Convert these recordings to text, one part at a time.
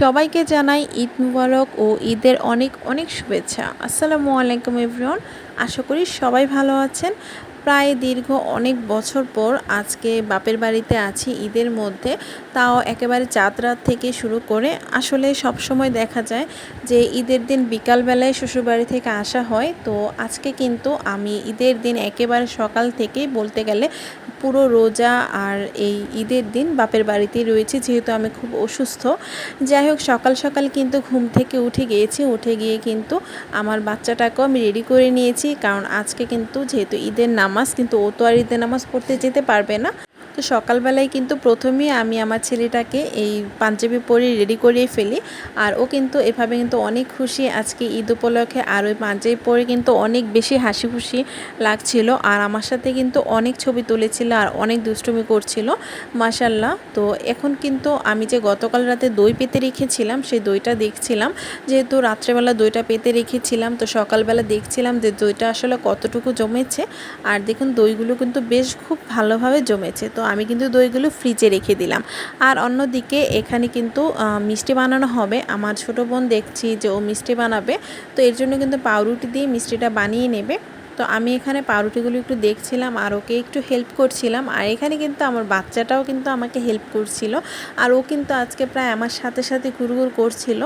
সবাইকে জানাই ঈদ মুবারক ও ঈদের অনেক অনেক শুভেচ্ছা। আসসালামু আলাইকুম এভরিওয়ান আশা করি সবাই ভালো আছেন। প্রায় দীর্ঘ অনেক বছর পর আজকে বাপের বাড়িতে আছি ঈদের মধ্যে। তাও একেবারে চাঁদ রাত থেকে শুরু করে আসলে সব সময় দেখা যায় যে ঈদের দিন বিকালবেলায় শ্বশুরবাড়ি থেকে আসা হয়। তো আজকে কিন্তু আমি ঈদের দিন একেবারে সকাল থেকেই বলতে গেলে পুরো রোজা আর এই ঈদের দিন বাপের বাড়িতেই রয়েছি, যেহেতু আমি খুব অসুস্থ। যাই হোক, সকাল সকাল কিন্তু ঘুম থেকে উঠে গিয়েছি, উঠে গিয়ে কিন্তু আমার বাচ্চাটাকেও আমি রেডি করে নিয়েছি, কারণ আজকে কিন্তু যেহেতু ঈদের নামাজ, কিন্তু ও তো আর ঈদের নামাজ পড়তে যেতে পারবে না। তো সকালবেলায় কিন্তু প্রথমেই আমি আমার ছেলেটাকে এই পাঞ্জাবি পরে রেডি করিয়ে ফেলি। আর ও কিন্তু এভাবে কিন্তু অনেক খুশি। আজকে ঈদ উপলক্ষে আর ওই পাঞ্জাবি পরে কিন্তু অনেক বেশি হাসি খুশি লাগছিল। আর আমার সাথে কিন্তু অনেক ছবি তুলেছিল আর অনেক দুষ্টুমি করছিল। মাসাল্লাহ তো এখন কিন্তু আমি যে গতকাল রাতে দই পেতে রেখেছিলাম, সেই দইটা দেখছিলাম। যেহেতু রাত্রেবেলা দইটা পেতে রেখেছিলাম, তো সকালবেলা দেখছিলাম যে দইটা আসলে কতটুকু জমেছে। আর দেখুন দইগুলো কিন্তু বেশ খুব ভালোভাবে জমেছে। তো আমি কিন্তু দইগুলো ফ্রিজে রেখে দিলাম। আর অন্যদিকে এখানে কিন্তু মিষ্টি বানানো হবে। আমার ছোট বোন দেখছি যে ও মিষ্টি বানাবে। তো এর জন্য কিন্তু পাউরুটি দিয়ে মিষ্টিটা বানিয়ে নেবে। তো আমি এখানে পাউরুটিগুলো একটু দেখছিলাম আর ওকে একটু হেল্প করছিলাম। আর এখানে কিন্তু আমার বাচ্চাটাও কিন্তু আমাকে হেল্প করছিল। আর ও কিন্তু আজকে প্রায় আমার সাথে সাথে ঘুরঘুর করছিল।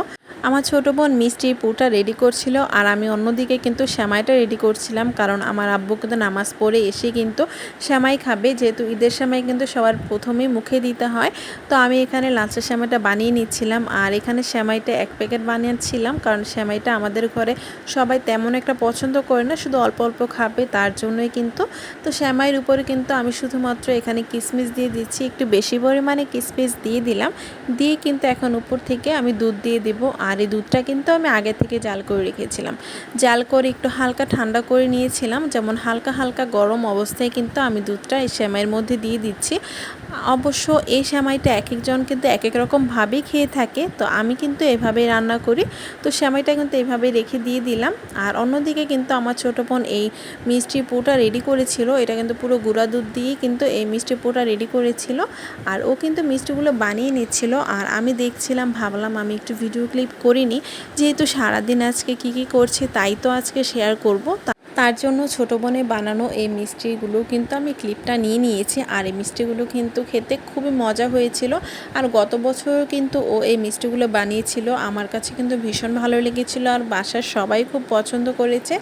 আমার ছোটো বোন মিষ্টি পুটা রেডি করছিল আর আমি অন্যদিকে কিন্তু শ্যামাইটা রেডি করছিলাম কারণ আমার আব্বু কিন্তু নামাজ পড়ে এসে কিন্তু শ্যামাই খাবে। যেহেতু ঈদের সময় কিন্তু সবার প্রথমেই মুখে দিতে হয়। তো আমি এখানে লাঞ্চের শ্যামাইটা বানিয়ে নিচ্ছিলাম আর এখানে শ্যামাইটা এক প্যাকেট বানিয়েছিলাম কারণ শ্যামাইটা আমাদের ঘরে সবাই তেমন একটা পছন্দ করে না, শুধু অল্প অল্প খাবে তার জন্যই কিন্তু। তো শ্যামাইয়ের উপরে কিন্তু আমি শুধুমাত্র এখানে কিশমিশ দিয়ে দিচ্ছি, একটু বেশি পরিমাণে কিশমিশ দিয়ে দিলাম। দিয়ে কিন্তু এখন উপর থেকে আমি দুধ দিয়ে দেবো আর আর এই দুধটা কিন্তু আমি আগে থেকে জাল করে রেখেছিলাম। জাল করে একটু হালকা ঠান্ডা করে নিয়েছিলাম। যেমন হালকা হালকা গরম অবস্থায় কিন্তু আমি দুধটা এই শ্যামাইয়ের মধ্যে দিয়ে দিচ্ছি। অবশ্য এই শ্যামাইটা এক একজন কিন্তু এক এক রকমভাবেই খেয়ে থাকে, তো আমি কিন্তু এভাবেই রান্না করি। তো শ্যামাইটা কিন্তু এভাবে রেখে দিয়ে দিলাম। আর অন্যদিকে কিন্তু আমার ছোটো বোন এই মিষ্টি পোটা রেডি করেছিল। এটা কিন্তু পুরো গুঁড়া দুধ দিয়ে কিন্তু এই মিষ্টি পোটা রেডি করেছিল। আর ও কিন্তু মিষ্টিগুলো বানিয়ে নিচ্ছিল। আর আমি দেখছিলাম, ভাবলাম আমি একটু ভিডিও ক্লিপ করিনি। যেহেতু সারাদিন আজকে কি কি করছে তাই তো আজকে শেয়ার করব। তার জন্য ছোটো বোনে বানানো এই মিষ্টিগুলো কিন্তু আমি ক্লিপটা নিয়ে নিয়েছি। আর এই মিষ্টিগুলো কিন্তু খেতে খুবই মজা হয়েছিল। আর গত বছর কিন্তু ও এই মিষ্টিগুলো বানিয়েছিল। আমার কাছে কিন্তু ভীষণ ভালো লেগেছিল আর বাসার সবাই খুব পছন্দ করেছে।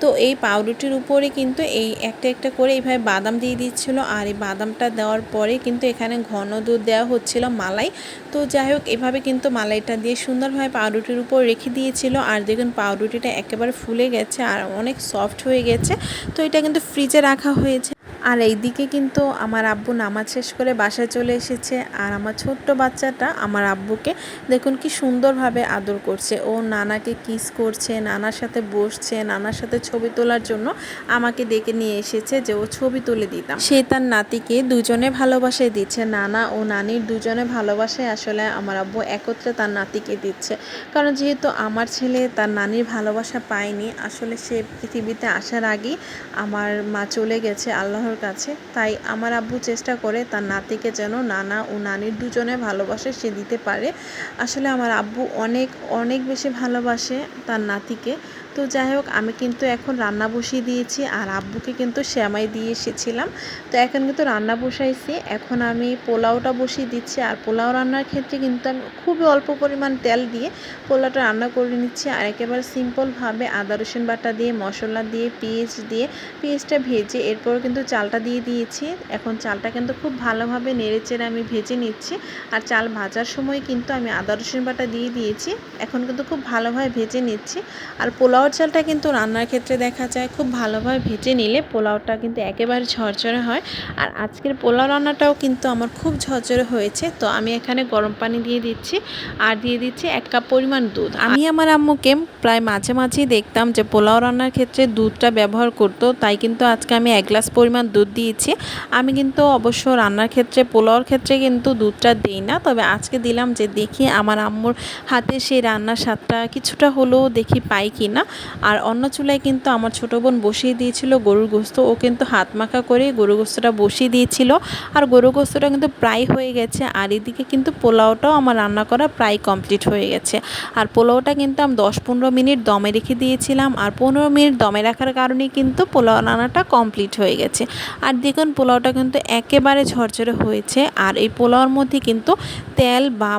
তো এই পাউরুটির উপরে কিন্তু এই একটা একটা করে এইভাবে বাদাম দিয়ে দিচ্ছিল। আর এই বাদামটা দেওয়ার পরে কিন্তু এখানে ঘন দুধ দেওয়া হচ্ছিল মালাই। তো যাই হোক, এভাবে কিন্তু মালাইটা দিয়ে সুন্দরভাবে পাউরুটির উপর রেখে দিয়েছিল। আর দেখুন, পাউরুটিটা একেবারে ফুলে গেছে আর অনেক সফট হয়ে গেছে। তো এটা কিন্তু ফ্রিজে রাখা হয়েছে। আর এইদিকে কিন্তু আমার আব্বু নামাজ শেষ করে বাসায় চলে এসেছে। আর আমার ছোট্ট বাচ্চাটা আমার আব্বুকে দেখুন কি সুন্দরভাবে আদর করছে। ও নানাকে কিস করছে, নানার সাথে বসছে, নানার সাথে ছবি তোলার জন্য আমাকে ডেকে নিয়ে এসেছে যে ও ছবি তুলে দিতাম সে তার নাতিকে দুজনে ভালোবাসায় দিচ্ছে। নানা ও নানির দুজনে ভালোবাসায় আসলে আমার আব্বু একত্রে তার নাতিকে দিচ্ছে। কারণ যেহেতু আমার ছেলে তার নানির ভালোবাসা পায়নি, আসলে সে পৃথিবীতে আসার আগেই আমার মা চলে গেছে, আল্লাহর আল্লাহর কাছে। তাই আমার আব্বু চেষ্টা করে তার নাতিকে যেন নানা ও নানির দুজনে ভালোবাসে সে দিতে পারে। আসলে আমার আব্বু অনেক অনেক বেশি ভালোবাসে তার নাতিকে। তো যাই হোক, আমি কিন্তু এখন রান্না বসিয়ে দিয়েছি আর আব্বুকে কিন্তু শ্যামাই দিয়ে এসেছিলাম। তো এখন কিন্তু রান্না বসাইছি। এখন আমি পোলাওটা বসিয়ে দিচ্ছি আর পোলাও রান্নার ক্ষেত্রে কিন্তু আমি খুবই অল্প পরিমাণ তেল দিয়ে পোলাওটা রান্না করে নিচ্ছি আর একেবারে সিম্পলভাবে আদা, রসুন বাটা দিয়ে, মশলা দিয়ে, পেঁয়াজ দিয়ে, পেঁয়াজটা ভেজে এরপর কিন্তু চালটা দিয়ে দিয়েছি। এখন চালটা কিন্তু খুব ভালোভাবে নেড়েচেড়ে আমি ভেজে নিচ্ছি আর চাল ভাজার সময় কিন্তু আমি আদা, রসুন বাটা দিয়ে দিয়েছি। এখন কিন্তু খুব ভালোভাবে ভেজে নিচ্ছি। আর পোলাও পোলাওর চালটা কিন্তু রান্নার ক্ষেত্রে দেখা যায় খুব ভালোভাবে ভেজে নিলে পোলাওটা কিন্তু একেবারে ঝরঝরে হয়। আর আজকের পোলাও রান্নাটাও কিন্তু আমার খুব ঝরঝরে হয়েছে। তো আমি এখানে গরম পানি দিয়ে দিচ্ছি আর দিয়ে দিচ্ছি এক কাপ পরিমাণ দুধ। আমি আমার আম্মুকে প্রায় মাঝে মাঝেই দেখতাম যে পোলাও রান্নার ক্ষেত্রে দুধটা ব্যবহার করতো, তাই কিন্তু আজকে আমি এক গ্লাস পরিমাণ দুধ দিয়েছি। আমি কিন্তু অবশ্য রান্নার ক্ষেত্রে, পোলাওর ক্ষেত্রে কিন্তু দুধটা দিই না। তবে আজকে দিলাম যে দেখি আমার আম্মুর হাতে সেই রান্নার স্বাদটা কিছুটা হলেও দেখি পাই কি না আর অন্য চুলায় কিন্তু আমার ছোটো বোন বসিয়ে দিয়েছিল গরুর গোস্ত। ও কিন্তু হাত মাখা করে গরুর গোস্তটা বসিয়ে দিয়েছিল। আর গরুর গোস্তটা কিন্তু প্রায় হয়ে গেছে। আর এদিকে কিন্তু পোলাওটাও আমার রান্না করা প্রায় কমপ্লিট হয়ে গেছে। আর পোলাওটা কিন্তু আমি দশ পনেরো মিনিট দমে রেখে দিয়েছিলাম। আর পনেরো মিনিট দমে রাখার কারণে কিন্তু পোলাও রান্নাটা কমপ্লিট হয়ে গেছে। আর দেখুন পোলাওটা কিন্তু একেবারে ঝরঝরে হয়েছে। আর এই পোলাওর মধ্যে কিন্তু তেল বা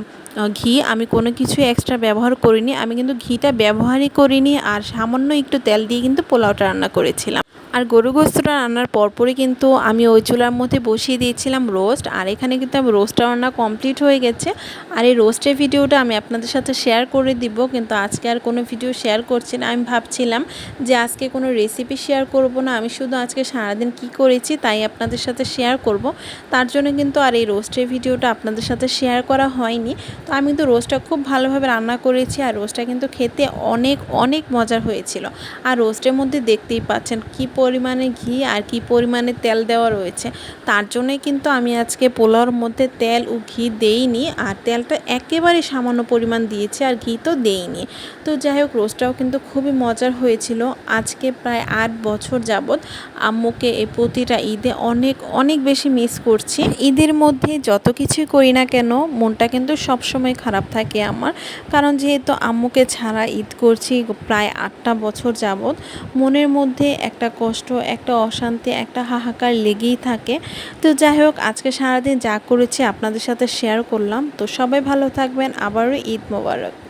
ঘি আমি কোনো কিছু এক্সট্রা ব্যবহার করিনি। আমি কিন্তু ঘিটা ব্যবহারই করিনি আর সামান্য একটু তেল দিয়ে কিন্তু পোলাওটা রান্না করেছিলাম। আর গরু গোস্তটা রান্নার পরপরই কিন্তু আমি ওই চুলার মধ্যে বসিয়ে দিয়েছিলাম রোস্ট, আর এখানে কিন্তু আমি রোস্টটা রান্না কমপ্লিট হয়ে গেছে। আর এই রোস্টের ভিডিওটা আমি আপনাদের সাথে শেয়ার করে দিব, কিন্তু আজকে আর কোনো ভিডিও শেয়ার করছি না। আমি ভাবছিলাম যে আজকে কোনো রেসিপি শেয়ার করব না, আমি শুধু আজকে সারাদিন কি করেছি তাই আপনাদের সাথে শেয়ার করব। তার জন্য কিন্তু আর এই রোস্টের ভিডিওটা আপনাদের সাথে শেয়ার করা হয়নি। তো আমি কিন্তু রোস্টটা খুব ভালোভাবে রান্না করেছি, আর রোস্টটা কিন্তু খেতে অনেক অনেক মজার হয়েছিল। আর রোস্টের মধ্যে দেখতেই পাচ্ছেন কী পরিমাণে ঘি আর কি পরিমাণে তেল দেওয়া রয়েছে। তার জন্যই কিন্তু আমি আজকে পোলাওর মধ্যে তেল ও ঘি দেইনি, আর তেলটা একেবারে সামান্য পরিমাণ দিয়েছি আর ঘি তো দেইনি। তো যাই হোক, রোস্টটাও কিন্তু খুবই মজার হয়েছিল। আজকে প্রায় আট বছর যাবৎ আম্মুকে এই প্রতিটা ঈদে অনেক অনেক বেশি মিস করছি। ঈদের মধ্যে যত কিছুই করি না কেন, মনটা কিন্তু সবসময় খারাপ থাকে আমার। কারণ যেহেতু আম্মুকে ছাড়া ঈদ করছি প্রায় আটটা বছর যাবৎ, মনের মধ্যে একটা কষ্ট, একটা অশান্তি, একটা হাহাকার লেগেই থাকে। তো যাই হোক, আজকে সারাদিন যা করেছি আপনাদের সাথে শেয়ার করলাম। তো সবাই ভালো থাকবেন। আবারও ঈদ মোবারক।